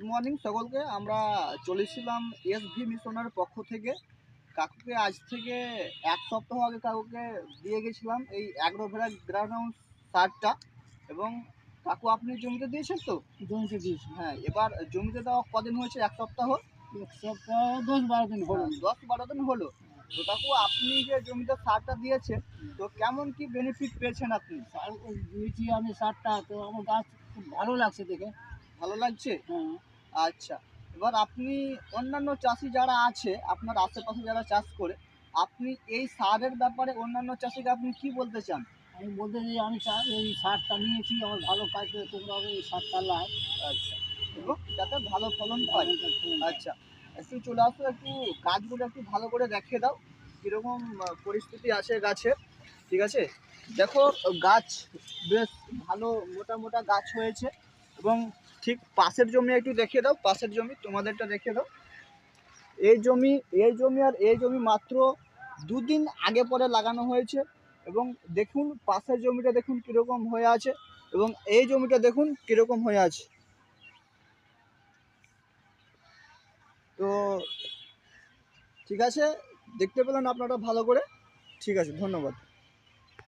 Good morning সকলকে। আমরা চলেছিলাম S V মিশনের পক্ষ থেকে। কাকুকে আজ থেকে এক সপ্তাহ আগে কাকুকে দিয়ে গেছিলাম এই অ্যাগ্রোভেরা গ্রাউন্ড সারটা। এবং কাকু আপনি জমিতে দিয়েছেন তো? জমিতে দিয়েছি। হ্যাঁ এবার জমিতে দেওয়া কদিন হয়েছে? এক সপ্তাহ? এক সপ্তাহ দশ বারো দিন হলো। হ্যাঁ, দশ বারো দিন হলো। তো কাকু আপনি যে জমিতে সারটা দিয়েছেন তো কেমন কি বেনিফিট পেয়েছেন আপনি? সার দিয়েছি আমি সারটা। তো আমার গাছ খুব ভালো লাগছে দেখে। ভালো লাগছে? হ্যাঁ। আচ্ছা এবার আপনি অন্যান্য চাষি যারা আছে আপনার আশেপাশে যারা চাষ করে আপনি এই সারের ব্যাপারে অন্যান্য চাষিকে আপনি কি বলতে চান? আমি বলতে চাই আমি এই সারটা নিয়েছি আমার ভালো কাজ করে তোমরা এই সারটা লাই আচ্ছা এবং যাতে ভালো ফলন হয় আচ্ছা একটু চলে আসো একটু গাছগুলো একটু ভালো করে দেখে দাও কীরকম পরিস্থিতি আছে গাছের ঠিক আছে? দেখো গাছ বেশ ভালো মোটা মোটা গাছ হয়েছে। এবং ঠিক পাশের জমি একটু দেখিয়ে দাও, পাশের জমি, তোমাদেরটা দেখে দাও। এই জমি এই জমি আর এই জমি মাত্র দুদিন আগে পরে লাগানো হয়েছে এবং দেখুন পাশের জমিটা দেখুন কীরকম হয়ে আছে এবং এই জমিটা দেখুন কীরকম হয়ে আছে। তো ঠিক আছে, দেখতে পেলেন আপনারা ভালো করে। ঠিক আছে, ধন্যবাদ।